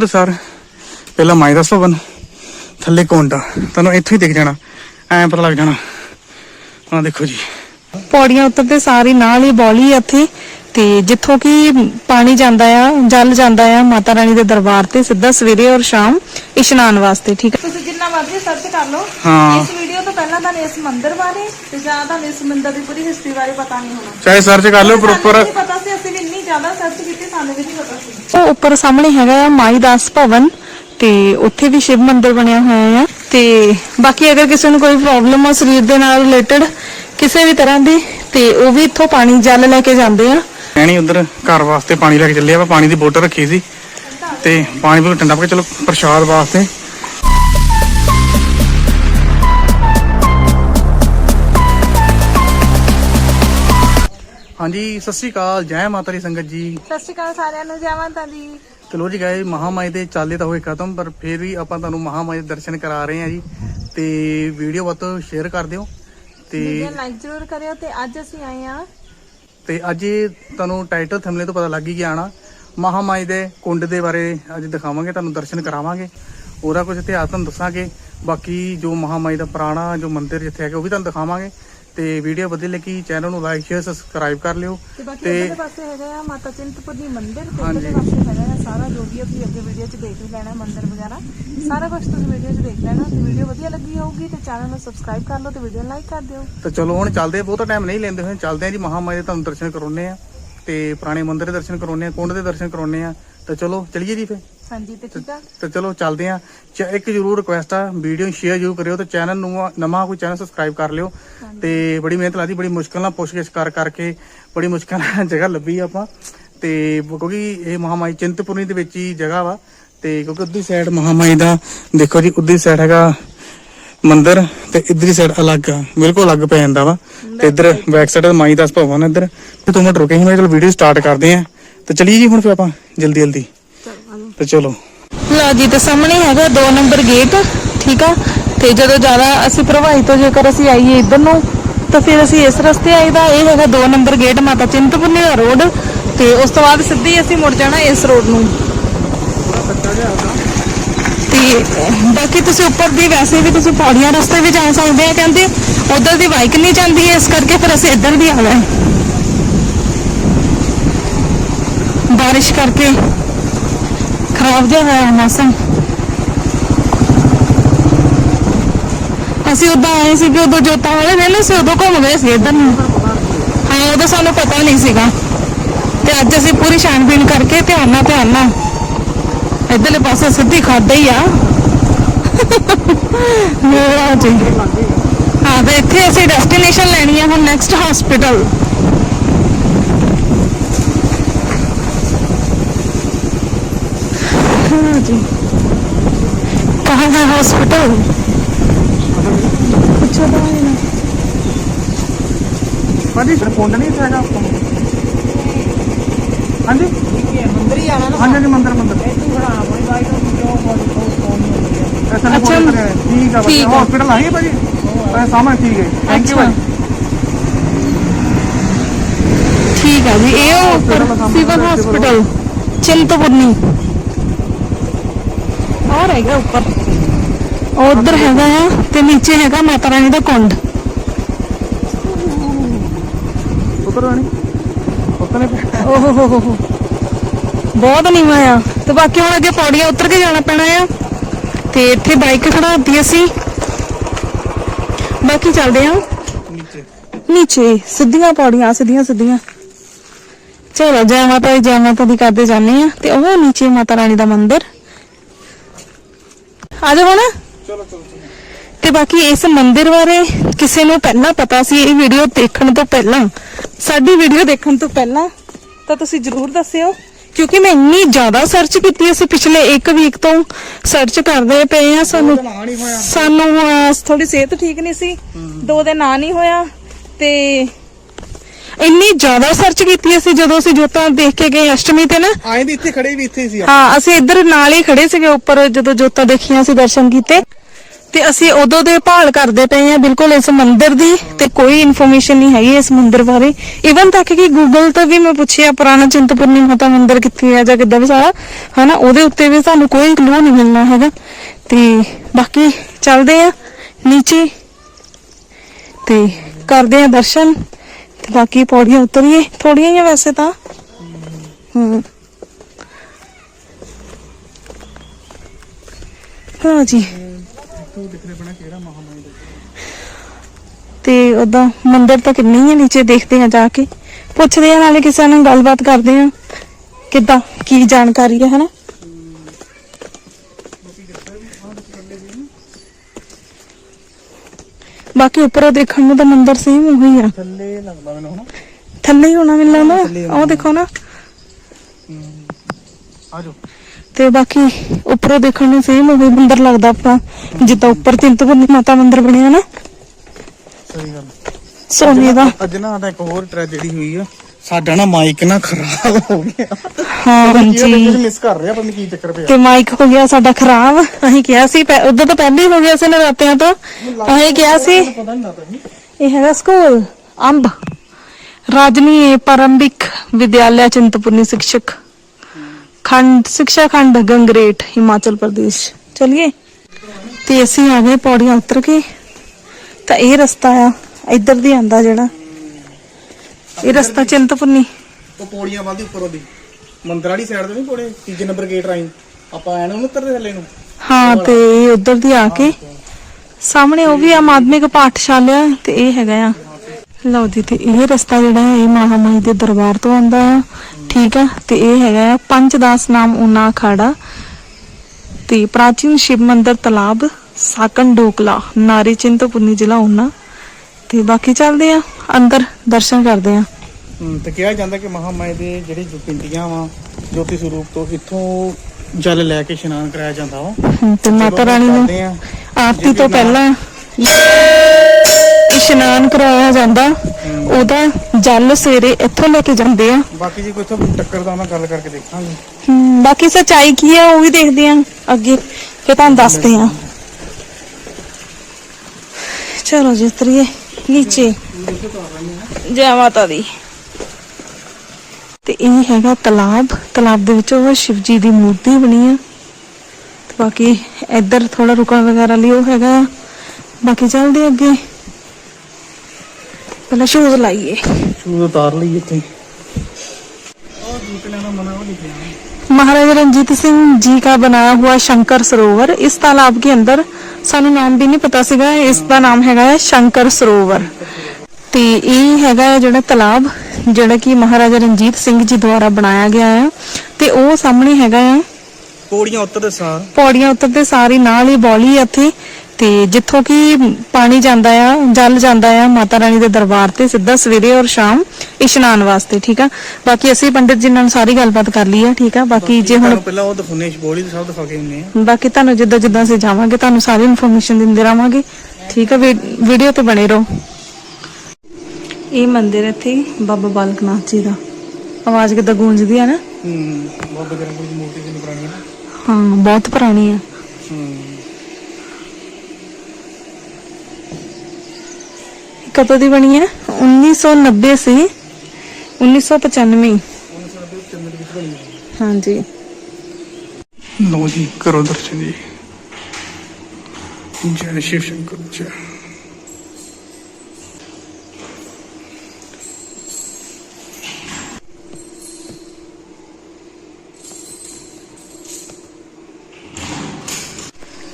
ਇੱਧਰ ਸਰ। ਪਹਿਲਾਂ ਮਾਈ ਦਾ ਭਵਨ ਥੱਲੇ ਕੋਂਡਾ। ਤੁਹਾਨੂੰ ਇੱਥੋਂ ਹੀ ਦਿਖ ਜਾਣਾ ਐਂ ਪਤਾ ਲੱਗ ਜਾਣਾ। ਆਹ ਦੇਖੋ ਜੀ। ਪੌੜੀਆਂ ਉਤਰਦੇ ਸਾਰੀ ਨਾਲ ਹੀ ਬੌਲੀ ਆ ਇੱਥੇ। ਤੇ ਜਿੱਥੋਂ ਕਿ ਪਾਣੀ ਜਾਂਦਾ ਆ ਜਲ ਜਾਂਦਾ ਆ ਮਾਤਾ ਰਾਣੀ ਦੇ ਦਰਬਾਰ ਤੇ ਸਿੱਧਾ ਸਵੇਰੇ ਔਰ ਸ਼ਾਮ ਇਸ਼ਨਾਨ ਵਾਸਤੇ ਠੀਕ ਹੈ ਤੁਸੀਂ ਜਿੰਨਾ ਮਰਜ਼ੀ ਸਰਚ ਕਰ ਲਓ। ਹਾਂ। ਇਸ ਵੀਡੀਓ ਤੋਂ ਪਹਿਲਾਂ ਤੁਹਾਨੂੰ ਇਸ ਮੰਦਿਰ ਬਾਰੇ ਤੇ ਜਾਂ ਤੁਹਾਨੂੰ ਇਸ ਮੰਦਿਰ ਦੀ ਪੂਰੀ ਹਿਸਟਰੀ ਬਾਰੇ ਪਤਾ ਨਹੀਂ ਹੋਣਾ। ਚਾਹੇ ਸਰਚ ਕਰ ਲਓ ਪ੍ਰੋਪਰ ਨਹੀਂ ਪਤਾ ਸੀ ਅਸੀਂ ਵੀ ਇੰਨੀ ਜ਼ਿਆਦਾ ਸਰਚ ਕੀਤੀ ਸਾਨੂੰ ਵੀ ਨਹੀਂ ਪਤਾ ਸੀ। ਉਹ ਉੱਪਰ ਸਾਹਮਣੇ ਹੈਗਾ ਆ ਮਾਈ ਦਾਸ ਭਵਨ ਤੇ ਉੱਥੇ ਵੀ ਸ਼ਿਵ ਮੰਦਿਰ ਬਣਿਆ ਹੋਇਆ ਆ। ਤੇ ਬਾਕੀ ਅਗਰ ਕਿਸੇ ਨੂੰ ਕੋਈ ਪ੍ਰੋਬਲਮ ਆ ਸਰੀਰ ਦੇ ਨਾਲ ਰਿਲੇਟਡ ਕਿਸੇ ਵੀ ਤਰ੍ਹਾਂ ਦੀ, ਤੇ ਉਹ ਵੀ ਇੱਥੋਂ ਪਾਣੀ ਜਲ ਲੈ ਕੇ ਜਾਂਦੇ ਆ। ਐਣੀ ਉਧਰ ਘਰ ਵਾਸਤੇ ਪਾਣੀ ਲੈ ਕੇ ਚੱਲੇ ਆ ਪਾਣੀ ਦੀ ਬੋਤਲ ਰੱਖੀ ਸੀ। ਤੇ ਪਾਣੀ ਵੀ ਠੰਡਾ ਪਾ ਕੇ ਚਲੋ ਪ੍ਰਸ਼ਾਦ ਵਾਸਤੇ। ਹਾਂਜੀ ਸਤਿ ਸ਼੍ਰੀ ਅਕਾਲ ਜੈ ਮਾਤਾ ਦੀ ਸੰਗਤ ਜੀ। ਸਤਿ ਸ਼੍ਰੀ ਅਕਾਲ ਸਾਰਿਆਂ ਨੂੰ ਜੀ ਚਲੋ ਜੀ ਗਏ ਮਹਾਮਾਈ ਦੇ ਚਾਲੇ ਤਾਂ ਹੋਏ ਖਤਮ ਪਰ ਫਿਰ ਵੀ ਆਪਾਂ ਤੁਹਾਨੂੰ ਮਹਾਮਾਈ ਦੇ ਦਰਸ਼ਨ ਕਰਾ ਰਹੇ ਹਾਂ ਜੀ। ਤੇ ਵੀਡੀਓ ਬਹੁਤ ਸ਼ੇਅਰ ਕਰ ਦਿਓ ਤੇ ਵੀਡੀਓ ਲਾਈਕ ਜ਼ਰੂਰ ਕਰਿਓ ਤੇ ਅੱਜ ਅਸੀਂ ਆਏ ਆ ਤੇ ਅੱਜ ਇਹ ਤੁਹਾਨੂੰ ਟਾਈਟਲ ਥੰਬਨੇਲ ਤੋਂ ਪਤਾ ਲੱਗ ਹੀ ਗਿਆ ਨਾ ਮਹਾਮਾਈ ਦੇ ਕੁੰਡ ਦੇ ਬਾਰੇ ਅੱਜ ਦਿਖਾਵਾਂਗੇ ਤੁਹਾਨੂੰ ਦਰਸ਼ਨ ਕਰਾਵਾਂਗੇ। ਉਹਦਾ ਕੁਝ ਇਤਿਹਾਸ ਤੁਹਾਨੂੰ ਦੱਸਾਂਗੇ ਬਾਕੀ ਜੋ ਮਹਾਮਾਈ ਦਾ ਪੁਰਾਣਾ ਜੋ ਮੰਦਿਰ ਜਿੱਥੇ ਹੈਗਾ ਉਹ ਵੀ ਤੁਹਾਨੂੰ ਦਿਖਾਵਾਂਗੇ। ਤੇ ਵੀਡੀਓ ਵਧੀਆ ਲੱਗੀ ਚੈਨਲ ਨੂੰ ਲਾਈਕ ਸ਼ੇਅਰ ਸਬਸਕ੍ਰਾਈਬ ਕਰ ਲਿਓ ਤੇ ਬਾਕੀ ਤੇ ਇੱਧਰਲੇ ਪਾਸੇ ਹੈਗਾ ਆ ਮਾਤਾ ਚਿੰਤਪੁਰਨੀ ਮੰਦਿਰ ਤੇ ਹਾਂਜੀ। ਇੱਧਰਲੇ ਪਾਸੇ ਹੈਗਾ ਆ ਸਾਰਾ ਜੋ ਵੀ ਅਸੀਂ ਅੱਗੇ ਵੀਡੀਓ 'ਚ ਦੇਖ ਹੀ ਲੈਣਾ ਮੰਦਿਰ ਵਗੈਰਾ ਸਾਰਾ ਕੁਝ ਤੁਸੀਂ ਵੀਡੀਓ 'ਚ ਦੇਖ ਲੈਣਾ ਤੇ ਵੀਡੀਓ ਵਧੀਆ ਲੱਗੀ ਹੋਊਗੀ ਤੇ ਚੈਨਲ ਨੂੰ ਸਬਸਕ੍ਰਾਈਬ ਕਰ ਲਓ ਤੇ ਵੀਡੀਓ ਲਾਈਕ ਕਰ ਦਿਓ ਤਾਂ ਚਲੋ ਹੁਣ ਚੱਲਦੇ ਬਹੁਤਾ ਟਾਈਮ ਨਹੀਂ ਲੈਂਦੇ ਹੋਏ ਚੱਲਦੇ ਆ ਜੀ ਮਹਾਮਾਈ ਦੇ ਤੁਹਾਨੂੰ ਦਰਸ਼ਨ ਕਰਾਉਣੇ ਆ ਤੇ ਪੁਰਾਣੇ ਮੰਦਿਰ ਦੇ ਦਰਸ਼ਨ ਕਰਾਉਣੇ ਆ ਕੁੰਡ ਦੇ ਦਰਸ਼ਨ ਕਰਾਉਣੇ ਆ ਤਾਂ ਚਲੋ ਚਲਿਏ ਜੀ ਫੇ ਹਾਂਜੀ ਤੇ ਠੀਕ ਆ? ਤੇ ਚਲੋ ਚੱਲਦੇ ਆ। ਚ- ਇੱਕ ਜ਼ਰੂਰ ਰਿਕੁਐਸਟ ਆ ਵੀਡੀਓ ਸ਼ੇਅਰ ਜ਼ਰੂਰ ਕਰਿਓ ਤੇ ਚੈਨਲ ਨੂੰ ਨਵਾਂ ਕੋਈ ਚੈਨਲ ਸਬਸਕ੍ਰਾਈਬ ਕਰ ਲਿਓ। ਤੇ ਬੜੀ ਮਿਹਨਤ ਲਾਦੀ ਬੜੀ ਮੁਸ਼ਕਲ ਨਾਲ ਪੁੱਛਗਿੱਛ ਕਰ ਕਰਕੇ ਬੜੀ ਮੁਸ਼ਕਲ ਨਾਲ ਜਗ੍ਹਾ ਲੱਭੀ ਆਪਾਂ। ਤੇ ਕਿਉਂਕਿ ਇਹ ਮਹਾਮਾਈ ਚਿੰਤਪੁਰਨੀ ਦੇ ਵਿੱਚ ਹੀ ਜਗ੍ਹਾ ਵਾ। ਤੇ ਕਿਉਂਕਿ ਉਧਰਲੀ ਸਾਈਡ ਮਹਾਮਾਈ ਦਾ ਦੇਖੋ ਜੀ ਉਧਰਲੀ ਸਾਈਡ ਹੈਗਾ ਮੰਦਿਰ ਤੇ ਇਧਰਲੀ ਸਾਈਡ ਅਲੱਗ ਆ ਬਿਲਕੁਲ ਅਲੱਗ ਪੈ ਜਾਂਦਾ ਵਾ। ਤੇ ਇਧਰ ਬੈਕ ਸਾਈਡ ਮਾਈ ਦਾਸ ਭਵਨ ਇੱਧਰ। ਤੇ ਮਿੰਟ ਰੁਕੇ ਸੀ ਮੈਂ ਚਲੋ ਵੀਡੀਓ ਸਟਾਰਟ ਕਰਦੇ ਆ। ਤੇ ਚਲੀਏ ਜੀ ਹੁਣ ਫਿਰ ਆਪਾਂ ਜਲਦੀ ਜਲਦੀ ਤੇ ਚਲੋ। ਲਓ ਜੀ, ਤੇ ਸਾਹਮਣੇ ਹੈਗਾ 2 ਨੰਬਰ ਗੇਟ ਠੀਕ ਆ? ਤੇ ਜਦੋਂ ਜ਼ਿਆਦਾ ਅਸੀਂ ਪ੍ਰਭਾਵਿਤ ਤੋਂ ਜੇਕਰ ਅਸੀਂ ਆਈਏ ਇੱਧਰ ਨੂੰ, ਤਾਂ ਫਿਰ ਅਸੀਂ ਇਸ ਰਸਤੇ ਆਈਦਾ ਇਹ ਹੈਗਾ 2 ਨੰਬਰ ਗੇਟ ਮਾਤਾ ਚਿੰਤਪੁਰਨੀ ਦਾ ਰੋਡ ਤੇ ਉਸ ਤੋਂ ਬਾਅਦ ਸਿੱਧੀ ਅਸੀਂ ਮੁੜ ਜਾਣਾ ਇਸ ਰੋਡ ਨੂੰ। ਤੇ ਬਾਕੀ ਤੁਸੀਂ ਉੱਪਰ ਦੀ ਵੈਸੇ ਵੀ ਤੁਸੀਂ ਪੌੜੀਆਂ ਰਸਤੇ ਵੀ ਜਾ ਸਕਦੇ ਆ, ਕਹਿੰਦੇ ਉਧਰ ਦੀ ਬਾਈਕ ਨਹੀਂ ਜਾਂਦੀ, ਇਸ ਕਰਕੇ ਫਿਰ ਅਸੀਂ ਇੱਧਰ ਵੀ ਆ ਗਏ ਬਾਰਿਸ਼ ਕਰਕੇ ਖਰਾਬ ਜਿਹਾ ਹੋਇਆ ਮੌਸਮ ਅਸੀਂ ਉਦੋਂ ਆਏ ਸੀ ਕਿ ਉਦੋਂ ਜੋਤਾਂ ਵਾਲੇ ਦਿਨ ਸੀ, ਉਦੋਂ ਘੁੰਮ ਗਏ ਸੀ ਇੱਧਰ ਨੂੰ। ਹਾਂ, ਉਦੋਂ ਸਾਨੂੰ ਪਤਾ ਨਹੀਂ ਸੀਗਾ। ਤੇ ਅੱਜ ਅਸੀਂ ਪੂਰੀ ਛਾਣਬੀਣ ਕਰਕੇ ਧਿਆਨ ਨਾਲ ਧਿਆਨ ਨਾਲ ਇੱਧਰਲੇ ਪਾਸੇ ਸਿੱਧੀ ਖਾਦਾ ਹੀ ਆ। ਮੇਰਾ ਜੀ ਹਾਂ, ਤੇ ਇੱਥੇ ਅਸੀਂ ਡੈਸਟੀਨੇਸ਼ਨ ਲੈਣੀ ਆ ਹੁਣ ਨੈਕਸਟ ਹਸਪੀਟਲ हाँ जी कहाँ है हॉस्पिटल कुछ पता नहीं ना ਹਾਂਜੀ ਫੋਨ ਨਹੀਂ ਹੈਗਾ ਆਪਾਂ ਹਾਂਜੀ ਮੰਦਰ ਹੀ ਆਣਾ ਨਾ ਹਾਂਜੀ ਹਾਂਜੀ ਮੰਦਰ ਮੰਦਰ ਤੂੰ ਖੜਾ ਆਪਣੀ ਬਾਈਕ ਨੂੰ ਕਿਉਂ ਫੋਨ ਫੋਨ ਨਹੀਂ ਹੁੰਦੀ ਹੈ ਐਸਾ ਅੱਛਾ, ਨਹੀਂ ਠੀਕ ਆ ਠੀਕ ਆ। ਹਸਪੀਟਲ ਆਏ ਭਾਜੀ ਐ ਸਾਹਮਣੇ ਠੀਕ ਹੈ ਥੈਂਕ ਯੂ ਅੱਛਾ। ਭਾਜੀ ठीक है जी ये ऊपर उधर है नीचे है माता रानी का कुंड बहुत नीवा तो बाकी हम अगे पौड़िया उतर के जाना पैना आ बाइक खड़ा दी असी बाकी चल रहे नीचे। सीधिया पौड़िया सीधिया सीधिया चलो जय माता जय माता दी करते जाने वो नीचे माता रानी का मंदिर। ਆ ਜਾਓ ਚਲੋ ਚਲੋ ਤੇ ਬਾਕੀ ਇਸ ਮੰਦਿਰ ਬਾਰੇ ਕਿਸੇ ਨੂੰ ਪਹਿਲਾਂ ਪਤਾ ਸੀ ਇਹ ਵੀਡੀਓ ਦੇਖਣ ਤੋਂ ਪਹਿਲਾਂ। ਸਾਡੀ ਵੀਡੀਓ ਦੇਖਣ ਤੋਂ ਪਹਿਲਾਂ ਤਾਂ ਤੁਸੀਂ ਜਰੂਰ ਦੱਸਿਓ ਕਿਉਂਕਿ ਮੈਂ ਇੰਨੀ ਜ਼ਿਆਦਾ ਸਰਚ ਕੀਤੀ ਅਸੀਂ ਪਿਛਲੇ 1 ਵੀਕ ਤੋਂ। ਸਰਚ ਕਰਦੇ ਪਏ ਆ ਸਾਨੂੰ ਨਾ ਸਾਨੂੰ ਥੋੜੀ ਸਿਹਤ ਠੀਕ ਨਹੀਂ ਸੀ। ਦੋ ਦਿਨ ਆ ਨਹੀਂ ਹੋਇਆ। ਤੇ ਇੰਨੀ ਜ਼ਿਆਦਾ ਸਰਚ ਕੀਤੀ ਅਸੀਂ ਜਦੋਂ ਅਸੀਂ ਜੋਤਾਂ ਦੇਖ ਕੇ ਗਏ ਅਸ਼ਟਮੀ ਤੇ ਨਾ। ਆਏ ਵੀ ਇੱਥੇ ਖੜੇ ਵੀ ਇੱਥੇ ਸੀ ਹਾਂ ਅਸੀਂ ਇੱਧਰ ਨਾਲ ਹੀ ਖੜੇ ਸੀਗੇ ਉੱਪਰ ਜਦੋਂ ਜੋਤਾਂ ਦੇਖੀਆਂ ਸੀ ਦਰਸ਼ਨ ਕੀਤੇ। ਤੇ ਅਸੀਂ ਉਦੋਂ ਦੇ ਭਾਲ ਕਰਦੇ ਪਏ ਆ ਬਿਲਕੁਲ ਇਸ ਮੰਦਿਰ ਦੀ ਤੇ ਕੋਈ ਇਨਫੋਰਮੇਸ਼ਨ ਨਹੀਂ ਹੈਗੀ ਇਸ ਮੰਦਿਰ ਬਾਰੇ। ਇਵਨ ਤੱਕ ਕਿ ਗੂਗਲ ਤੋਂ ਵੀ ਮੈਂ ਪੁੱਛਿਆ ਪੁਰਾਣਾ ਚਿੰਤਪੁਰਨੀ ਮਾਤਾ ਮੰਦਿਰ ਕਿੱਥੇ ਹੈ ਜਾਂ ਕਿੱਦਾਂ ਵੀ ਸਾਰਾ ਹਨਾ ਉਹਦੇ ਉੱਤੇ ਵੀ ਸਾਨੂੰ ਕੋਈ ਕਲੂ ਨਹੀਂ ਮਿਲਣਾ ਹੈਗਾ। ਤੇ ਬਾਕੀ ਚੱਲਦੇ ਆ ਨੀਚੇ। ਤੇ ਕਰਦੇ ਆ ਦਰਸ਼ਨ। ਬਾਕੀ ਪੌੜੀਆਂ ਉਤਰੀਏ। ਥੋੜੀਆਂ ਹੀ ਆ ਵੈਸੇ ਤਾਂ। ਹੂੰ। ਹਾਂ ਜੀ। ਤੇ ਉਦਾਂ ਮੰਦਿਰ ਤਾਂ ਕਿੰਨੇ ਹੀ ਆ ਨੀਚੇ ਦੇਖਦੇ ਆ ਜਾ ਕੇ। ਪੁੱਛਦੇ ਆ ਨਾਲੇ ਕਿਸੇ ਨਾਲ ਗੱਲਬਾਤ ਕਰਦੇ ਆ। ਕਿੱਦਾਂ, ਕੀ ਜਾਣਕਾਰੀ ਹੈ ਹਨਾ? ਬਾਕੀ ਉੱਪਰੋਂ ਦੇਖਣ ਨੂੰ ਤਾਂ ਮੰਦਿਰ ਸੇਮ ਉਹੀ ਆ। ਥੱਲੇ ਲੱਗਦਾ ਮੈਨੂੰ ਹੁਣ ਥੱਲੇ ਹੀ ਹੋਣਾ ਮੈਨੂੰ ਥੱਲੇ ਲੱਗਦਾ ਉਹ ਦੇਖੋ ਨਾ। ਤੇ ਬਾਕੀ ਉੱਪਰੋਂ ਦੇਖਣ ਨੂੰ ਸੇਮ ਉਹੀ ਮੰਦਿਰ ਲੱਗਦਾ ਆਪਾਂ ਜਿੱਦਾਂ ਉੱਪਰ ਚਿੰਤਪੁਰਨੀ ਮਾਤਾ ਮੰਦਿਰ ਬਣਿਆ ਨਾ। ਸਹੀ ਗੱਲ। ਸੋਨੇ ਦਾ। ਅੱਜ ਨਾ ਇੱਕ ਹੋਰ ਟ੍ਰੈਜੇਡੀ ਹੋਈ ਆ। ਸਾਡਾ ਨਾ ਮਾਈਕ ਨਾ ਖਰਾਬ ਹੋ ਗਿਆ। ਹਾਂ ਜੀ ਮਿਸ ਕਰ ਰਿਹਾ ਪਤਾ ਨਹੀਂ ਕੀ ਚੱਕਰ ਪਿਆ। ਤੇ ਮਾਈਕ ਹੋ ਗਿਆ ਸਾਡਾ ਖਰਾਬ। ਅਸੀਂ ਕਿਹਾ ਸੀ ਉਦੋਂ ਤਾਂ ਪਹਿਲੇ ਹੀ ਹੋ ਗਿਆ ਸੀ ਨਰਾਤਿਆਂ ਤੋਂ। ਅਸੀਂ ਕਿਹਾ ਸੀ ਇਹ ਹੈਗਾ ਸਕੂਲ ਅੰਬ। ਰਾਜਨੀ ਪਰੰਬਿਕ ਵਿਦਿਆਲਿਆ ਚਿੰਤਪੁਰਨੀ ਸਿਕਸ਼ਕ। ਖੰਡ ਸਿੱਖਿਆ ਖੰਡ ਗੰਗਰੇਟ ਹਿਮਾਚਲ ਪ੍ਰਦੇਸ਼। ਚਲਿਏ। ਤੇ ਅਸੀਂ ਆ ਗਏ ਪੌੜੀਆਂ ਉਤਰ ਕੇ। ਤਾਂ ਇਹ ਰਸਤਾ ਆ ਇੱਧਰ ਦੀ ਆਂਦਾ ਜਿਹੜਾ। ਇਹ ਰਸਤਾ ਚਿੰਤਪੁਰਨੀ। ਉਹ ਪੌੜੀਆਂ ਵੱਲ ਦੀ ਉੱਪਰ ਉਹਦੀ ਮੰਦਰ ਵਾਲੀ ਸਾਈਡ ਤੇ ਨਹੀਂ ਪੌੜੇ ਤੀਜੇ ਨੰਬਰ ਗੇਟ ਰਾਈ ਆਪਾਂ ਐਨ ਨੂੰ ਉਤਰਦੇ ਥੱਲੇ ਨੂੰ। ਹਾਂ ਤੇ ਉਧਰ ਦੀ ਆ ਕੇ। ਸਾਹਮਣੇ ਉਹ ਵੀ ਆ ਮਾਧਮਿਕ ਪਾਠਸ਼ਾਲਾ ਤੇ ਇਹ ਹੈਗਾ ਆ। ਲਓ ਜੀ ਤੇ ਇਹ ਰਸਤਾ ਜਿਹੜਾ ਹੈ ਇਹ ਮਹਾਮਾਈ ਦੇ ਦਰਬਾਰ ਤੋਂ ਆਉਂਦਾ ਆ। ਠੀਕ ਆ ਤੇ ਇਹ ਹੈਗਾ ਆ ਪੰਚਦਾਸ ਨਾਮ ਉਨਾ ਅਖਾੜਾ। ਤੇ ਪ੍ਰਾਚੀਨ ਸ਼ਿਵ ਮੰਦਰ ਤਲਾਬ ਸਾਕਨ ਡੋਕਲਾ ਨਾਰੀ ਚਿੰਤਪੁਰਨੀ ਜ਼ਿਲ੍ਹਾ ਉਨਾ ਤੇ ਬਾਕੀ ਚੱਲਦੇ ਆ ਅੰਦਰ ਦਰਸ਼ਨ ਕਰਦੇ ਆ। ਤੇ ਕਿਹਾ ਜਾਂਦਾ ਕਿ ਮਹਾਮਾਈ ਦੇ ਜਿਹੜੀ ਜੋ ਪਿੰਡੀਆਂ ਵਾ ਜੋਤੀ ਸਰੂਪ ਤੋਂ ਇੱਥੋਂ ਜਲ ਲੈ ਕੇ ਇਸ਼ਨਾਨ ਕਰਾਇਆ ਜਾਂਦਾ ਵਾ। ਤੇ ਮਾਤਾ ਰਾਣੀ ਨੂੰ ਆਰਤੀ ਤੋਂ ਪਹਿਲਾਂ ਇਸ਼ਨਾਨ ਕਰਾਇਆ ਜਾਂਦਾ ਉਹਦਾ ਜਲ ਸਵੇਰੇ ਇੱਥੋਂ ਲੈ ਕੇ ਜਾਂਦੇ ਆ। ਬਾਕੀ ਜੀ ਕੋਈ ਇੱਥੋਂ ਟੱਕਰ ਦਾ ਮੈਂ ਗੱਲ ਕਰਕੇ ਦੇਖਾਂਗੇ। ਬਾਕੀ ਸੱਚਾਈ ਕੀ ਆ ਉਹ ਵੀ ਦੇਖਦੇ ਆ। ਅੱਗੇ ਫਿਰ ਤੁਹਾਨੂੰ ਦੱਸਦੇ ਆ। ਚਲੋ ਜੀ ਉਤਰੀਏ। ਨੀਚੇ ਜੈ ਮਾਤਾ ਦੀ ਤੇ ਇਹ ਹੈਗਾ ਤਲਾਬ ਤਲਾਬ ਦੇ ਵਿੱਚ ਉਹ ਸ਼ਿਵ ਜੀ ਦੀ ਮੂਰਤੀ ਬਣੀ ਆ ਤੇ ਬਾਕੀ ਇੱਧਰ ਥੋੜਾ ਰੁਕਣ ਵਗੈਰਾ ਲਈ ਉਹ ਹੈਗਾ ਆ। ਬਾਕੀ ਚੱਲਦੇ ਅੱਗੇ ਪਹਿਲਾਂ ਸ਼ੂਜ਼ ਲਾਈਏ ਸ਼ੂਜ਼ ਉਤਾਰ ਲਈ ਇੱਥੇ ਉਹ ਜੂਤਿਆਂ ਦਾ ਮਨਾ ਉਹ ਲਿਖਿਆ महाराजा रंजीत सिंह जी का बनाया हुआ शंकर सरोवर इस तालाब के अंदर ਸਾਨੂੰ ਨਾਮ ਵੀ ਨਹੀਂ ਪਤਾ ਸੀਗਾ ਇਸ ਦਾ ਨਾਮ ਹੈਗਾ ਹੈ ਸ਼ੰਕਰ ਸਰੋਵਰ। ਤੇ ਇਹ ਹੈਗਾ ਹੈ ਜਿਹੜਾ ਤਲਾਬ ਜਿਹੜਾ ਕਿ ਮਹਾਰਾਜਾ ਰਣਜੀਤ ਸਿੰਘ ਜੀ ਦੁਆਰਾ ਬਣਾਇਆ ਗਿਆ ਹੈ ਤੇ ਉਹ ਸਾਹਮਣੇ ਹੈਗਾ ਆ ਪੌੜੀਆਂ ਉੱਤਰ ਸਾਰ। ਪੌੜੀਆਂ ਉੱਤਰਦੇ ਸਾਰੀ ਨਾਲ ਹੀ ਬੌਲੀ ਹੈ ਇੱਥੇ। ਤੇ ਜਿੱਥੋਂ ਕਿ ਪਾਣੀ ਜਾਂਦਾ ਆ ਜਲ ਜਾਂਦਾ ਆ ਮਾਤਾ ਰਾਣੀ ਦੇ ਦਰਬਾਰ ਤੇ ਸਿੱਧਾ ਸਵੇਰੇ ਔਰ ਸ਼ਾਮ ਇਸ਼ਨਾਨ ਵਾਸਤੇ ਠੀਕ ਆ? ਬਾਕੀ ਅਸੀਂ ਪੰਡਿਤ ਜੀ ਨਾਲ ਸਾਰੀ ਗੱਲਬਾਤ ਕਰ ਲਈ ਆ ਠੀਕ ਆ? ਬਾਕੀ ਜੇ ਹੁਣ ਤੁਹਾਨੂੰ ਪਹਿਲਾਂ ਉਹ ਦਿਖਾਉਣੇ ਬੋਲੀ ਤੇ ਸਭ ਦਿਖਾ ਕੇ ਹੁੰਨੇ ਆ। ਬਾਕੀ ਤੁਹਾਨੂੰ ਜਿੱਦਾਂ ਜਿੱਦਾਂ ਅਸੀਂ ਜਾਵਾਂਗੇ ਤੁਹਾਨੂੰ ਸਾਰੀ ਇਨਫੋਰਮੇਸ਼ਨ ਦਿੰਦੇ ਰਵਾਂਗੇ ਠੀਕ ਆ? ਵੀ- ਵੀਡੀਓ ਤੇ ਬਣੇ ਰਹੋ। ਇਹ ਮੰਦਿਰ ਇੱਥੇ ਬਾਬਾ ਬਾਲਕ ਨਾਥ ਜੀ ਦਾ। ਆਵਾਜ਼ ਕਿੱਦਾਂ ਗੂੰਜਦੀ ਆ ਨਾ? ਹੂੰ ਬਾਬਾ ਗਰਮ ਦੀ ਮੂਰਤੀ ਕਿੰਨੀ ਪੁਰਾਣੀ ਹੈ ਹਾਂ ਬਹੁਤ ਪੁਰਾਣੀ ਆ। ਹੂੰ। ਕਦੋਂ ਦੀ ਬਣੀ ਹੈ? 1990 ਸੀ 1995 ਹਾਂਜੀ। ਲੋ ਜੀ, ਕਰੋ ਦਰਸ਼ਨ ਜੀ। ਜੈ ਸ਼ਿਵ ਸ਼ੰਕਰ ਜੀ।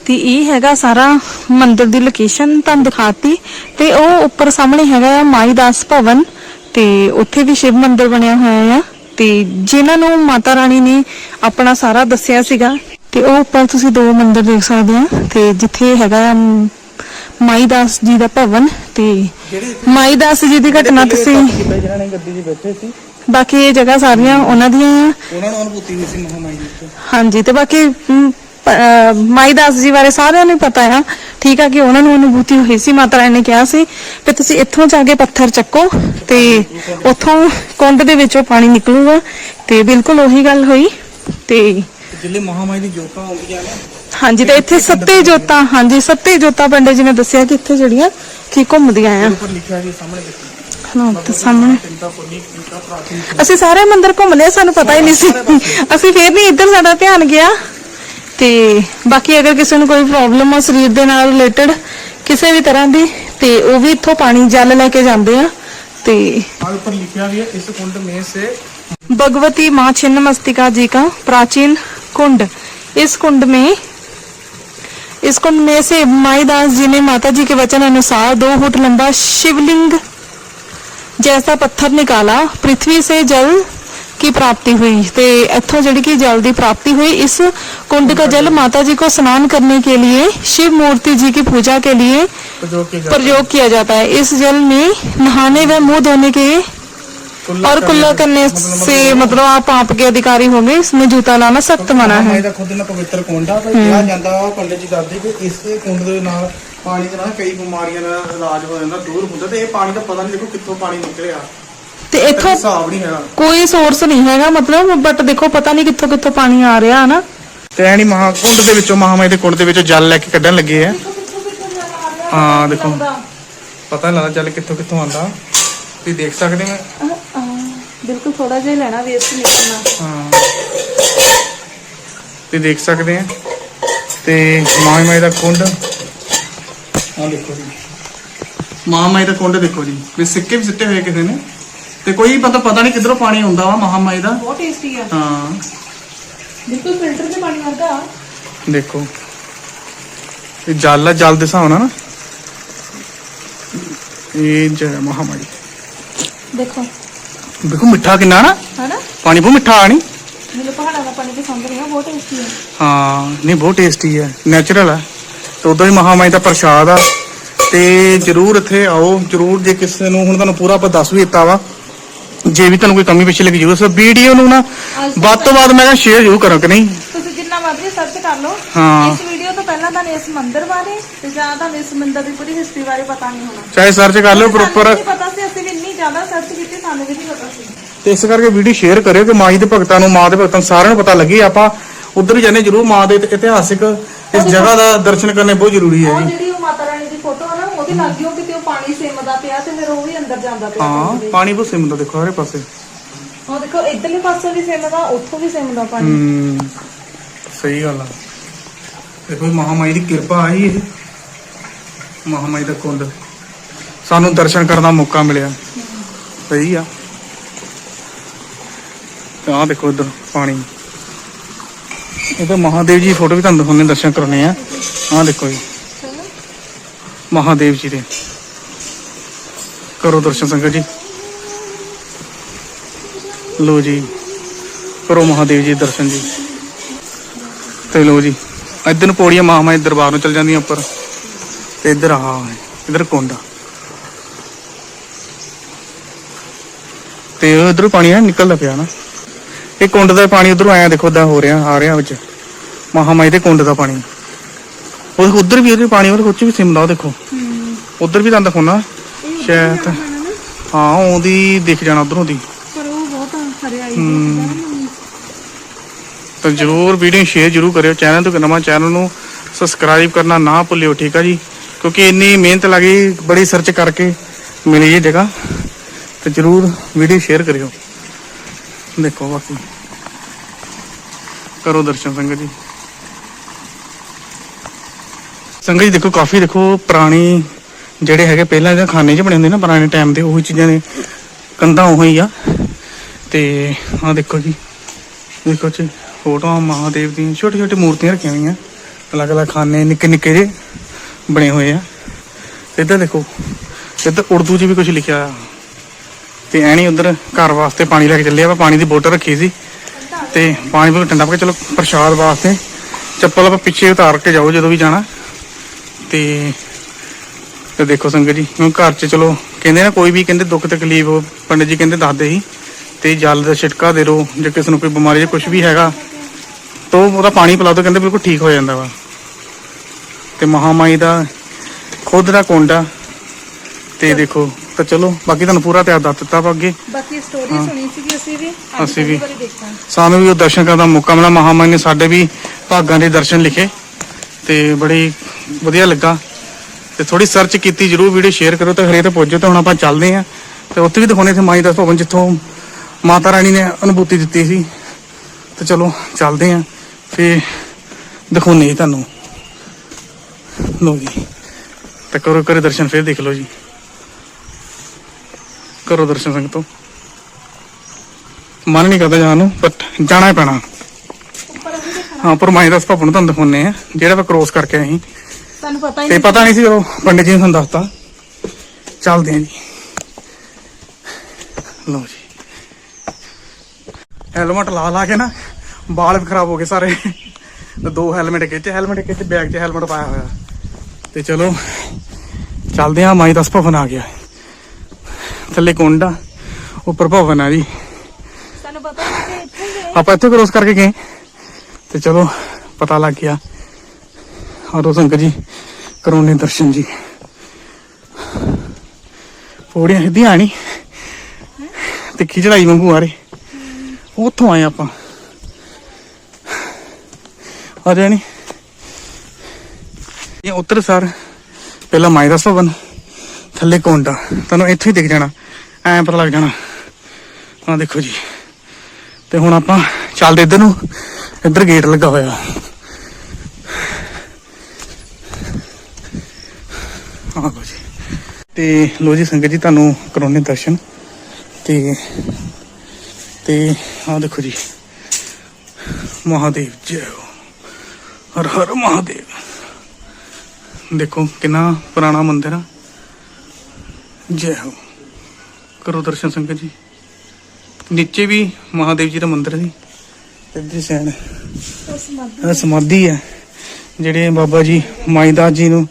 ਤੇ ਇਹ ਹੈਗਾ ਸਾਰਾ ਮੰਦਿਰ ਦੀ ਲੋਕੇਸ਼ਨ ਤੁਹਾਨੂੰ ਦਿਖਾਤੀ ਤੇ ਉਹ ਉੱਪਰ ਸਾਹਮਣੇ ਹੈਗਾ ਆ ਮਾਈ ਦਾਸ ਭਵਨ ਤੇ ਉੱਥੇ ਵੀ ਸ਼ਿਵ ਮੰਦਿਰ ਬਣਿਆ ਹੋਇਆ ਆ ਤੇ ਜਿਨ੍ਹਾਂ ਨੂੰ ਮਾਤਾ ਰਾਣੀ ਨੇ ਆਪਣਾ ਸਾਰਾ ਦੱਸਿਆ ਸੀਗਾ ਤੇ ਉਹ ਉੱਪਰ ਤੁਸੀਂ ਦੋ ਮੰਦਿਰ ਦੇਖ ਸਕਦੇ ਆ ਤੇ ਜਿੱਥੇ ਹੈਗਾ ਆ ਮਾਈ ਦਾਸ ਜੀ ਦਾ ਭਵਨ ਤੇ ਮਾਈ ਦਾਸ ਜੀ ਦੀ ਘਟਨਾ ਤੁਸੀਂ ਕਿੱਦਾਂ ਜਿਹਨਾਂ ਨੇ ਗੱਦੀ 'ਚ ਬੈਠੇ ਸੀ? ਬਾਕੀ ਇਹ ਜਗ੍ਹਾ ਸਾਰੀਆਂ ਉਹਨਾਂ ਦੀਆਂ ਆ। ਉਹਨਾਂ ਨੂੰ ਅਨੁਭੂਤੀ ਨਹੀਂ ਸੀ ਮਹਾਮਾਈ ਦੀ ਹਾਂਜੀ ਤੇ ਬਾਕੀ ਮਾਈ ਦਾਸ ਜੀ ਬਾਰੇ ਸਾਰਿਆਂ ਨੂੰ ਪਤਾ ਆ। ਠੀਕ ਆ ਕਿ ਉਹਨਾਂ ਨੂੰ ਅਨੁਭੂਤੀ ਹੋਈ ਸੀ ਮਾਤਾ ਰਾਣੀ ਨੇ ਕਿਹਾ ਸੀ ਕਿ ਤੁਸੀਂ ਇੱਥੋਂ ਜਾ ਕੇ ਪੱਥਰ ਚੱਕੋ ਤੇ ਉੱਥੋਂ ਕੁੰਡ ਦੇ ਵਿੱਚੋਂ ਪਾਣੀ ਨਿਕਲੂਗਾ ਤੇ ਬਿਲਕੁਲ ਉਹੀ ਗੱਲ ਹੋਈ ਤੇ ਜਿੱਲੇ ਮਹਾਮਾਈ ਦੀ ਜੋਤਾਂ ਆਉਂਦੀਆਂ ਨੇ। ਹਾਂਜੀ ਤੇ ਇੱਥੇ ਸੱਤੇ ਜੋਤਾਂ ਹਾਂਜੀ ਸੱਤੇ ਜੋਤਾਂ ਪੰਡਿਤ ਜੀ ਨੇ ਦੱਸਿਆ ਕਿ ਇੱਥੇ ਜਿਹੜੀਆਂ ਕੀ ਘੁੰਮਦੀਆਂ ਆ। ਉੱਪਰ ਲਿਖਿਆ ਜੀ ਸਾਹਮਣੇ ਦੇਖੋ ਹਾਂ ਤੇ ਸਾਹਮਣੇ। ਚਿੰਤਾ ਪੁੰਨੀ ਚਿੰਤਾ ਪ੍ਰਾਚੀਨ ਅਸੀਂ ਸਾਰੇ ਮੰਦਿਰ ਘੁੰਮ ਲਏ ਸਾਨੂੰ ਪਤਾ ਹੀ ਨਹੀਂ ਸੀ। ਅਸੀਂ ਫੇਰ ਨਹੀਂ ਇੱਧਰ ਸਾਡਾ ਧਿਆਨ ਗਿਆ। ਤੇ ਬਾਕੀ ਅਗਰ ਕਿਸੇ ਨੂੰ ਕੋਈ ਪ੍ਰੋਬਲਮ ਆ ਸਰੀਰ ਦੇ ਨਾਲ ਰਿਲੇਟਡ ਕਿਸੇ ਵੀ ਤਰ੍ਹਾਂ ਦੀ ਤੇ ਉਹ ਵੀ ਇੱਥੋਂ ਪਾਣੀ ਜਲ ਲੈ ਕੇ ਜਾਂਦੇ ਆ ਤੇ और ऊपर लिखा भी है इस कुंड में से भगवती माँ छिन्नमस्तिका जी का प्राचीन कुंड इस कुंड में इस कुंड में से माईदास जी ने माता जी के वचन अनुसार दो फुट लंबा शिवलिंग जैसा पत्थर निकाला पृथ्वी से जल की प्राप्ति हुई ते इथों जड़ी की जल की प्राप्ति हुई इस कुंड का जल माता जी को स्नान करने के लिए शिव मूर्ति जी की पूजा के लिए प्रयोग के प्रयोग किया जाता है इस जल में नहाने व मुंह धोने के और कुल्ला करने से मतलब आप पाप के अधिकारी होंगे इसमें जूता लाना सख्त मना है ਮਹਾਮਾਈ ਦਾ ਖੁਦ ਨਾ ਪਵਿੱਤਰ ਕੁੰਡ ਆ ਤੇ ਕਿਹਾ ਜਾਂਦਾ ਵਾ ਪੰਡਿਤ ਜੀ ਦੱਸਦੇ ਕਿ ਇਸ ਕੁੰਡ ਦੇ ਨਾਲ ਪਾਣੀ ਦੇ ਨਾਲ ਕਈ ਬਿਮਾਰੀਆਂ ਦਾ ਇਲਾਜ ਹੋ ਜਾਂਦਾ ਦੂਰ ਹੁੰਦਾ ਤੇ ਇਹ ਪਾਣੀ ਦਾ ਪਤਾ ਨਹੀਂ ਦੇਖੋ ਕਿੱਥੋਂ ਪਾਣੀ ਨਿਕਲਿਆ ਤੇ ਇਥੋਂ ਹਿਸਾਬ ਨਹੀਂ ਹੈਗਾ। ਕੋਈ ਸੋਰਸ ਨਹੀਂ ਹੈਗਾ ਮਤਲਬ ਬਟ ਦੇਖੋ ਪਤਾ ਨਹੀਂ ਕਿੱਥੋਂ ਕਿੱਥੋਂ ਪਾਣੀ ਆ ਰਿਹਾ ਹੈ ਨਾ। ਤੇ ਐ ਨਹੀਂ ਮਹਾ ਕੁੰਡ ਦੇ ਵਿੱਚੋਂ ਮਹਾਮਾਈ ਦੇ ਕੁੰਡ ਦੇ ਵਿੱਚੋਂ ਜਲ ਲੈ ਕੇ ਕੱਢਣ ਲੱਗੇ ਆ। ਹਾਂ ਦੇਖੋ। ਪਤਾ ਨਹੀਂ ਲੱਗਦਾ ਜਲ ਕਿੱਥੋਂ ਕਿੱਥੋਂ ਆਂਦਾ ਤੁਸੀਂ ਦੇਖ ਸਕਦੇ ਹੋ। ਬਿਲਕੁਲ ਥੋੜਾ ਜਿਹਾ ਲੈਣਾ ਵੇਸਟ ਨਹੀਂ ਕਰਨਾ। ਹਾਂ। ਤੇ ਦੇਖ ਸਕਦੇ ਆ ਤੇ ਮਹਾਮਾਈ ਦਾ ਕੁੰਡ। ਆ ਦੇਖੋ ਜੀ। ਮਹਾਮਾਈ ਦਾ ਕੁੰਡ ਦੇਖੋ ਜੀ। ਵੀ ਸਿੱਕੇ ਵੀ ਸਿੱਟੇ ਹੋਏ ਕਿਸੇ ਨੇ। ਤੇ ਕੋਈ ਪਤਾ ਪਤਾ ਨਹੀਂ ਕਿੱਧਰੋਂ ਪਾਣੀ ਆਉਂਦਾ ਵਾ ਮਹਾਮਾਈ ਦਾ। ਬਹੁਤ ਟੇਸਟੀ ਆ। ਹਾਂ। ਬਿਲਕੁਲ ਫਿਲਟਰ ਦੇ ਪਾਣੀ ਵਰਗਾ ਦੇਖੋ। ਇਹ ਜਲ ਆ ਜਲ ਨਾਲ ਨਾ। ਇਹ ਜੈ ਮਹਾਮਾਈ ਦੇਖੋ। ਦੇਖੋ ਮਿੱਠਾ ਕਿੰਨਾ ਨਾ। ਹੈਨਾ? ਪਾਣੀ ਬਹੁਤ ਮਿੱਠਾ ਆ ਨਹੀਂ ਮੈਨੂੰ ਪਹਾੜਾਂ ਦਾ ਪਾਣੀ ਪਸੰਦ ਨਹੀਂ ਆ ਬਹੁਤ ਟੇਸਟੀ ਆ। ਹਾਂ ਨਹੀਂ ਬਹੁਤ ਟੇਸਟੀ ਹੈ ਨੈਚੁਰਲ ਹੈ ਤੇ ਉਦੋਂ ਹੀ ਮਹਾਮਾਈ ਦਾ ਪ੍ਰਸ਼ਾਦ ਆ। ਤੇ ਜਰੂਰ ਇੱਥੇ ਆਓ। ਜਰੂਰ ਜੇ ਕਿਸੇ ਨੂੰ ਹੁਣ ਤੁਹਾਨੂੰ ਪੂਰਾ ਆਪਾਂ ਦੱਸ ਵੀ ਦਿੱਤਾ ਵਾ। ਜੇ ਵੀ ਤੁਹਾਨੂੰ ਕੋਈ ਕਮੀ ਪੇਸ਼ੀ ਲੱਗੀ ਜਰੂਰ ਸੋ ਵੀਡੀਓ ਨੂੰ ਨਾ ਵੱਧ ਤੋਂ ਵੱਧ ਮੈਂ ਕਿਹਾ ਸ਼ੇਅਰ ਜ਼ਰੂਰ ਕਰੋ ਕਿ ਨਹੀਂ? ਤੁਸੀਂ ਜਿੰਨਾ ਮਰਜ਼ੀ ਸਰਚ ਕਰ ਲਓ। ਹਾਂ। ਇਸ ਵੀਡੀਓ ਤੋਂ ਪਹਿਲਾਂ ਤੁਹਾਨੂੰ ਇਸ ਮੰਦਿਰ ਬਾਰੇ ਤੇ ਜਾਂ ਤੁਹਾਨੂੰ ਇਸ ਮੰਦਿਰ ਦੀ ਪੂਰੀ ਹਿਸਟਰੀ ਬਾਰੇ ਪਤਾ ਨਹੀਂ ਹੋਣਾ। ਚਾਹੇ ਸਰਚ ਕਰ ਲਿਓ ਸਾਨੂੰ ਪ੍ਰੋਪਰ ਵੀ ਪਤਾ ਸੀ ਅਸੀਂ ਵੀ ਇੰਨੀ ਜ਼ਿਆਦਾ ਸਰਚ ਕੀਤੀ ਸਾਨੂੰ ਵੀ ਨਹੀਂ ਪਤਾ ਸੀ। ਤੇ ਇਸ ਕਰਕੇ ਵੀਡੀਓ ਸ਼ੇਅਰ ਕਰਿਓ ਕਿ ਮਾਈ ਦੇ ਭਗਤਾਂ ਨੂੰ ਮਾਂ ਦੇ ਭਗਤਾਂ ਨੂੰ ਸਾਰਿਆਂ ਨੂੰ ਪਤਾ ਲੱਗੇ। ਆਪਾਂ ਉਧਰ ਹੀ ਜਾਂਦੇ ਜਰੂਰ ਮਾਂ ਦੇ ਇਤਿਹਾਸਿਕ ਇਸ ਜਗ੍ਹਾ ਦਾ ਦਰਸ਼ਨ ਕਰਨੇ ਬਹੁਤ ਜ਼ਰੂਰੀ ਹੈ ਉਹ ਜੀ। ਜਿਹੜੀ ਉਹ ਮਾਤਾ ਰਾਣੀ ਦੀ ਫੋਟੋ ਆ ਨਾ ਉਹਦੇ ਲਾਗੇ ਉਹ ਕਿਤੇ ਉਹ ਪਾਣੀ ਸੇਮਦਾ ਪਿਆ ਤੇ ਫਿਰ ਉਹ ਵੀ ਅੰਦਰ ਜਾਂਦਾ ਪਿਆ ਹਾਂ ਦੇ। ਪਾਣੀ ਬਹੁਤ ਸਿਮਦਾ ਦੇਖੋ ਹਰੇ ਪਾਸੇ। ਉਹ ਦੇਖੋ ਇੱਧਰਲੇ ਪਾਸੇ ਵੀ ਸੇਮਦਾ ਉੱਥੋਂ ਵੀ ਸੇਮਦਾ ਪਾਣੀ। ਹੂੰ ਸਹੀ ਗੱਲ ਆ। ਦੇਖੋ ਮਹਾਮਾਈ ਦੀ ਕਿਰਪਾ ਆਈ ਇਹ। ਮਹਾਮਾਈ ਦਾ ਕੁੰਡ। ਸਾਨੂੰ ਦਰਸ਼ਨ ਕਰਨ ਦਾ ਮੌਕਾ ਮਿਲਿਆ। ਸਹੀ ਆ। ਆਹ ਦੇਖੋ ਇਧਰ ਪਾਣੀ। ਇਹ ਤਾਂ ਮਹਾਦੇਵ ਜੀ ਫੋਟੋ ਵੀ ਤੁਹਾਨੂੰ ਦਿਖਾਉਣੇ ਦਰਸ਼ਨ ਕਰਾਉਣੇ ਆ। ਆਹ ਦੇਖੋ ਜੀ। ਮਹਾਦੇਵ ਜੀ ਦੇ। ਕਰੋ ਦਰਸ਼ਨ ਸੰਗਤ ਜੀ। ਲੋ ਜੀ ਕਰੋ ਮਹਾਦੇਵ ਜੀ ਦਰਸ਼ਨ ਜੀ। ਤੇ ਲੋ ਜੀ ਇੱਧਰ ਨੂੰ ਪੌੜੀਆਂ ਮਹਾਮਾਈ ਦੇ ਦਰਬਾਰ ਨੂੰ ਚਲ ਜਾਂਦੀਆਂ ਉੱਪਰ। ਤੇ ਇੱਧਰ ਆ ਇੱਧਰ ਕੁੰਡ ਤੇ ਉਧਰ ਪਾਣੀ ਆ ਨਿਕਲਦਾ ਪਿਆ ਨਾ। ਇਹ ਕੁੰਡ ਦਾ ਪਾਣੀ ਉਧਰੋਂ ਆਇਆ ਦੇਖੋ ਦਾ ਹੋ ਰਿਹਾ ਆ ਰਿਹਾ ਵਿੱਚ। ਮਹਾਮਾਈ ਦੇ ਕੁੰਡ ਦਾ ਪਾਣੀ। ਉਹ ਉਧਰ ਵੀ ਉਹਦੇ ਪਾਣੀ ਉਹਦੇ ਵਿੱਚ ਵੀ ਸਿਮਦਾ ਉਹ ਦੇਖੋ। ਉਧਰ ਵੀ ਤਾਂ ਦਿਖਾਉਣਾ ਸ਼ਾਇਦ ਹਾਂ ਉਹਦੀ ਦਿਖ ਜਾਣਾ ਉਧਰੋਂ ਦੀ। ਪਰ ਉਹ ਬਹੁਤ ਹਰਿਆਈ। ਤਾਂ ਜਰੂਰ ਵੀਡੀਓ ਸ਼ੇਅਰ ਜਰੂਰ ਕਰਿਓ ਚੈਨਲ ਤੋਂ ਨਵਾਂ ਚੈਨਲ ਨੂੰ ਸਬਸਕ੍ਰਾਈਬ ਕਰਨਾ ਨਾ ਭੁੱਲਿਓ ਠੀਕ ਆ ਜੀ? ਕਿਉਂਕਿ ਇੰਨੀ ਮਿਹਨਤ ਲੱਗੀ ਬੜੀ ਸਰਚ ਕਰਕੇ ਮਿਲੀ ਇਹ ਜਗ੍ਹਾ। ਤੇ ਜਰੂਰ ਵੀਡੀਓ ਸ਼ੇਅਰ ਕਰਿਓ। ਦੇਖੋ ਬਾਕੀ। ਕਰੋ ਦਰਸ਼ਨ ਸੰਗਤ ਜੀ। ਸੰਗਤ ਜੀ ਦੇਖੋ ਕਾਫੀ ਦੇਖੋ ਪੁਰਾਣੀ ਜਿਹੜੇ ਹੈਗੇ ਪਹਿਲਾਂ ਜਿਹੜੇ ਖਾਨੇ 'ਚ ਬਣੇ ਹੁੰਦੇ ਨਾ ਪੁਰਾਣੇ ਟਾਈਮ ਦੇ, ਉਹੀ ਚੀਜ਼ਾਂ ਨੇ। ਕੰਧਾਂ ਉਹੀ ਆ। ਤੇ ਆਹ ਦੇਖੋ ਜੀ। ਦੇਖੋ ਜੀ, ਫੋਟੋਆਂ ਮਹਾਦੇਵ ਦੀਆਂ ਛੋਟੀ ਛੋਟੀ ਮੂਰਤੀਆਂ ਰੱਖੀਆਂ ਹੋਈਆਂ। ਅਲੱਗ ਅਲੱਗ ਖਾਨੇ ਨਿੱਕੇ ਨਿੱਕੇ ਜਿਹੇ ਬਣੇ ਹੋਏ ਆ। ਇੱਧਰ ਦੇਖੋ, ਇੱਧਰ ਉਰਦੂ 'ਚ ਵੀ ਕੁਝ ਲਿਖਿਆ ਆ। ਤੇ ਐਣੀ ਉਧਰ ਘਰ ਵਾਸਤੇ ਪਾਣੀ ਲੈ ਕੇ ਚੱਲੇ ਆ ਪਾਣੀ ਦੀ ਬੋਤਲ ਰੱਖੀ ਸੀ। ਤੇ ਪਾਣੀ ਬਹੁਤ ਠੰਡਾ ਪਾ ਚਲੋ ਪ੍ਰਸ਼ਾਦ ਵਾਸਤੇ। ਚੱਪਲ ਆਪਾਂ ਪਿੱਛੇ ਉਤਾਰ ਕੇ ਜਾਓ ਜਦੋਂ ਵੀ ਜਾਣਾ। ਤੇ ਤੇ ਦੇਖੋ ਸੰਗਤ ਜੀ ਹੁਣ ਘਰ 'ਚ ਚਲੋ ਕਹਿੰਦੇ ਨਾ ਕੋਈ ਵੀ ਕਹਿੰਦੇ ਦੁੱਖ ਤਕਲੀਫ ਪੰਡਿਤ ਜੀ ਕਹਿੰਦੇ ਦੱਸਦੇ ਸੀ ਤੇ ਜਲ ਦਾ ਛਿਟਕਾ ਦੇ ਰੋ ਜੇ ਕਿਸੇ ਨੂੰ ਕੋਈ ਬਿਮਾਰੀ ਜਾਂ ਕੁਝ ਵੀ ਹੈਗਾ ਤਾਂ ਉਹਦਾ ਪਾਣੀ ਪਿਲਾ ਦੋ ਕਹਿੰਦੇ ਬਿਲਕੁਲ ਠੀਕ ਹੋ ਜਾਂਦਾ ਵਾ। ਤੇ ਮਹਾਮਾਈ ਦਾ ਖੁਦ ਦਾ ਕੁੰਡ ਤੇ ਦੇਖੋ ਤਾਂ ਚਲੋ ਬਾਕੀ ਤੁਹਾਨੂੰ ਪੂਰਾ ਤਿਆਰ ਦੱਸ ਦਿੱਤਾ ਵਾ ਅੱਗੇ। ਬਾਕੀ ਸਟੋਰੀ ਸੁਣੀ ਸੀਗੀ ਅਸੀਂ ਵੀ ਅਸੀਂ ਵੀ। ਸਾਨੂੰ ਵੀ ਉਹ ਦਰਸ਼ਨ ਕਰਨ ਦਾ ਮੌਕਾ ਮਿਲਿਆ ਮਹਾਮਾਈ ਨੇ ਸਾਡੇ ਵੀ ਭਾਗਾਂ ਦੇ ਦਰਸ਼ਨ ਲਿਖੇ ਤੇ ਬੜੀ ਵਧੀਆ ਲੱਗਾ। ਤੇ ਥੋੜੀ ਸਰਚ ਕੀਤੀ ਜਰੂਰ ਵੀਡੀਓ ਸ਼ੇਅਰ ਕਰੋ ਤੇ ਹਰੇ ਤੇ ਪੁੱਜੋ ਤੇ ਹੁਣ ਆਪਾਂ ਚੱਲਦੇ ਆਂ ਤੇ ਉੱਥੇ ਵੀ ਦਿਖਾਉਣੇ ਤੇ ਮਾਈ ਦਾ ਭਵਨ ਜਿੱਥੋਂ ਮਾਤਾ ਰਾਣੀ ਨੇ ਅਨੁਭੂਤੀ ਦਿੱਤੀ ਸੀ। ਤੇ ਚਲੋ, ਚੱਲਦੇ ਆਂ ਫੇ ਦਿਖਾਉਣੇ ਤੁਹਾਨੂੰ। ਲੋ ਜੀ। ਤੇ ਕਰੋ, ਕਰੇ ਦਰਸ਼ਨ, ਫੇਰ ਦੇਖ ਲਓ ਜੀ। ਕਰੋ ਦਰਸ਼ਨ ਸੰਗਤੋਂ। ਮਨ ਨਹੀਂ ਕਰਦਾ ਜਾਣ ਨੂੰ ਬਟ ਜਾਣਾ ਹੀ ਪੈਣਾ। ਹਾਂ, ਪਰ ਮਾਈ ਦਾ ਭਵਨ ਤੁਹਾਨੂੰ ਦਿਖਾਉਣੇ ਆ, ਜਿਹੜਾ ਵਾ ਕ੍ਰੋਸ ਕਰਕੇ ਆਏ ਸੀ। ਪਤਾ ਹੀ ਤੇ ਨਹੀਂ। ਪਤਾ ਨਹੀਂ ਸੀ ਉਹ ਪੰਡਿਤ ਜੀ ਨੇ ਸਾਨੂੰ ਦੱਸਤਾ। ਚੱਲਦੇ ਆਂ ਜੀ। ਲਓ ਜੀ। ਹੈਲਮਟ ਲਾ ਲਾ ਕੇ ਨਾ ਵਾਲ ਵੀ ਖਰਾਬ ਹੋ ਗਏ ਸਾਰੇ। ਤੇ ਦੋ ਹੈਲਮਟ ਖਿੱਚ ਹੈਲਮਟ ਖਿੱਚ ਬੈਗ 'ਚ ਹੈਲਮਟ ਪਾਇਆ ਹੋਇਆ। ਤੇ ਚਲੋ ਚੱਲਦੇ ਆਂ ਮਾਈ ਦਾ ਭਵਨ ਆ ਗਿਆ। ਥੱਲੇ ਕੁੰਡ ਆ ਉੱਪਰ ਭਵਨ ਆ ਜੀ। ਤੁਹਾਨੂੰ ਪਤਾ ਹੀ ਨਹੀਂ ਕਿ ਇੱਥੇ ਹੀ ਗਏ ਆਪਾਂ ਇੱਥੇ ਕ੍ਰੋਸ ਕਰਕੇ ਗਏ। ਤੇ ਚਲੋ ਪਤਾ ਲੱਗ ਗਿਆ। ਆਰੋ ਸੰਗਤ ਜੀ ਕਰੋਨੇ ਦਰਸ਼ਨ ਜੀ। ਪੌੜੀਆਂ ਸਿੱਧੀਆਂ ਨਹੀਂ ਤਿੱਖੀ ਚੜਾਈ ਵਾਂਗੂ ਆ ਉੱਥੋਂ ਆਏ ਆਪਾਂ। ਆ ਰਹੇ ਇਹ ਉੱਤਰ ਸਰ, ਪਹਿਲਾਂ ਮਾਇਦਾ ਭਵਨ ਥੱਲੇ ਕੋਂਡਾ। ਤੁਹਾਨੂੰ ਇੱਥੇ ਹੀ ਦਿਖ ਜਾਣਾ। ਐਂ ਪਤਾ ਲੱਗ ਜਾਣਾ। ਆ ਦੇਖੋ ਜੀ। ਤੇ ਹੁਣ ਆਪਾਂ ਚੱਲਦੇ ਇੱਧਰ ਨੂੰ। ਇੱਧਰ ਗੇਟ ਲੱਗਾ ਹੋਇਆ। ਆਹ ਲਓ ਜੀ ਤੇ ਲੋ ਜੀ ਸੰਗਤ ਜੀ ਤੁਹਾਨੂੰ ਕਰਾਉਣੇ ਦਰਸ਼ਨ। ਤੇ ਤੇ ਆਹ ਦੇਖੋ ਜੀ ਮਹਾਦੇਵ ਜੈ ਹੋ। ਹਰ ਹਰ ਮਹਾਦੇਵ। ਦੇਖੋ ਕਿੰਨਾ ਪੁਰਾਣਾ ਮੰਦਿਰ ਆ। ਜੈ ਹੋ। ਕਰੋ ਦਰਸ਼ਨ ਸੰਗਤ ਜੀ। ਨੀਚੇ ਵੀ ਮਹਾਦੇਵ ਜੀ ਦਾ ਮੰਦਿਰ ਸੀ ਇੱਧਰ ਸੈਣ ਸਮਾਧੀ ਹੈ ਜਿਹੜੇ ਬਾਬਾ ਜੀ ਮਾਈਦਾਸ ਜੀ ਨੂੰ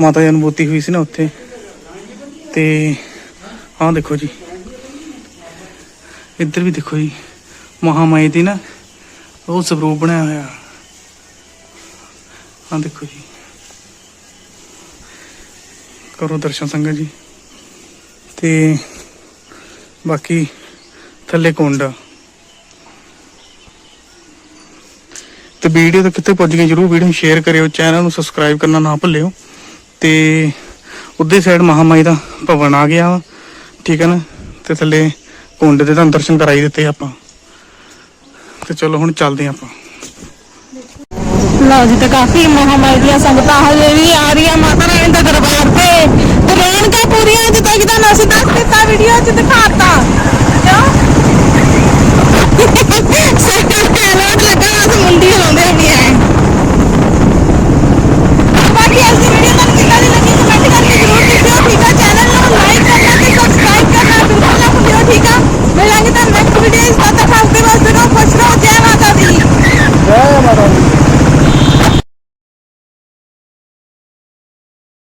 ਮਾਤਾ ਦੀ ਅਨੁਭੂਤੀ ਹੋਈ ਸੀ ਨਾ ਉੱਥੇ। ਤੇ ਆਹ ਦੇਖੋ ਜੀ। ਇੱਧਰ ਵੀ ਦੇਖੋ ਜੀ, ਮਹਾਮਾਈ ਦੀ ਨਾ ਉਹ ਸਰੂਪ ਬਣਾਇਆ ਹੋਇਆ। ਆਹ ਦੇਖੋ ਜੀ। ਕਰੋ ਦਰਸ਼ਨ ਸੰਗਤ ਜੀ। ਤੇ ਬਾਕੀ ਥੱਲੇ ਕੁੰਡ। ਤੇ ਵੀਡੀਓ ਤਾਂ ਕਿੱਥੇ ਪਹੁੰਚ ਗਈ, ਜਰੂਰ ਵੀਡੀਓ ਨੂੰ ਸ਼ੇਅਰ ਕਰਿਓ, ਚੈਨਲ ਨੂੰ ਸਬਸਕ੍ਰਾਈਬ ਕਰਨਾ ਨਾ ਭੁੱਲਿਓ। ਤੇ ਉੱਧੇ ਸਾਈਡ ਮਹਾਮਾਈ ਦਾ ਭਵਨ ਆ ਗਿਆ ਠੀਕ ਹੈ ਨਾ? ਤੇ ਥੱਲੇ ਕੁੰਡ ਦੇ ਤੁਹਾਨੂੰ ਦਰਸ਼ਨ ਕਰਾਈ ਦਿੱਤੇ ਆਪਾਂ। ਤੇ ਚਲੋ ਹੁਣ ਚੱਲਦੇ ਆਪਾਂ। ਲਓ ਜੀ, ਤੇ ਕਾਫੀ ਮਹਾਮਾਈ ਦੀਆਂ ਸੰਗਤਾਂ ਹਜੇ ਵੀ ਆ ਰਹੀਆਂ ਮਾਤਾ ਰਾਣੀ ਦੇ ਦਰਬਾਰ ਤੇ। ਤੇ ਰੌਣਕਾਂ ਪੂਰੀਆਂ, ਜਿੱਦਾਂ ਕਿ ਤੁਹਾਨੂੰ ਅਸੀਂ ਦੱਸ ਦਿੱਤਾ ਵੀਡੀਓ 'ਚ ਦਿਖਾਤਾ। ਕਿਉਂ? ਸਾਡਾ ਲੋਟ ਲੱਗਾ ਉਸ ਮੁੰਡੀ ਲਾਉਂਦੇ ਹੁੰਦੇ ਆ ਬਾਕੀ ਅੱਜ ਵੀਡੀਓ ਕਮੈਂਟ ਕਰਕੇ ਜ਼ਰੂਰ ਲਿਖਿਓ ਠੀਕ ਆ? ਚੈਨਲ ਨੂੰ ਲਾਈਕ ਕਰਨਾ ਤੇ ਸਬਸਕ੍ਰਾਈਬ ਕਰਨਾ ਬਿਲਕੁਲ ਨਾ ਭੁੱਲਿਓ, ਠੀਕ ਆ? ਮਿਲਾਂਗੇ ਤੁਹਾਨੂੰ ਨੈਕਸਟ ਵੀਡੀਓ ਇਸ ਤੱਕ ਹੱਸਦੇ ਵਸਦੇ ਰਹੋ, ਖੁਸ਼ ਰਹੋ, ਜੈ ਮਾਤਾ ਦੀ। ਜੈ